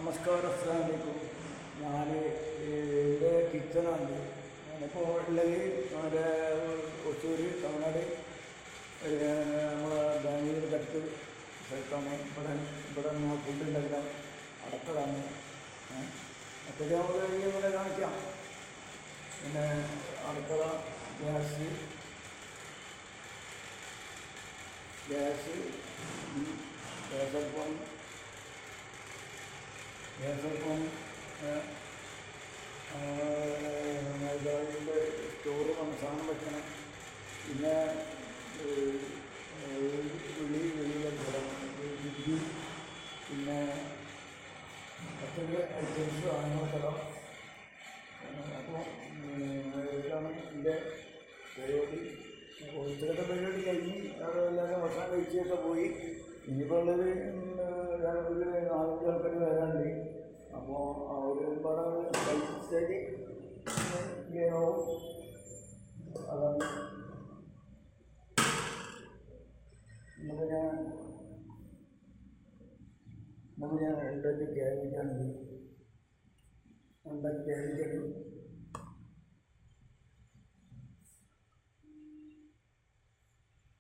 നമസ്കാരം അസ്സാമലൈക്കും ഞാൻ ഇവിടെ കിച്ചണാണ്. ഞാനിപ്പോൾ ഉള്ളത് നമ്മുടെ കൊച്ചൂർ തമിഴ്നാട്. നമ്മളെ ബാംഗ്ലൂർ അടുത്ത് സ്ഥലത്താണ്. ഇവിടെ ഇവിടെ ഞാൻ ഫുഡ് ഉണ്ടാക്കാം അടക്കളാണ് അപ്പോഴേ നമ്മൾ ഇവിടെ കാണിക്കാം. പിന്നെ അടുക്കള ഗ്യാസ്. ഗ്യാസ് ഗ്യാസപ്പം ഗ്യാസപ്പം ഇതായിട്ട് സ്റ്റോറ് ചോറ് സാധനം വെക്കണം. പിന്നെ ഉള്ളി വെളിയിലെ ഇഡ്ഡി പിന്നെ മറ്റൊരു ഐറ്റംസ് വാങ്ങണം അപ്പോൾ ഇതാണ് എന്റെ പരിപാടി? ഓരോരുത്തരുടെ പരിപാടി കഴിഞ്ഞ് അവിടെ ഭക്ഷണം കഴിച്ചൊക്കെ പോയി. ഇനിയിപ്പോൾ ഉള്ളത് ഒരു നാലഞ്ച് ആൾക്കാർ പറഞ്ഞ jadi you know um, namanya namanya yang dari kehidupan ini yang dari kehidupan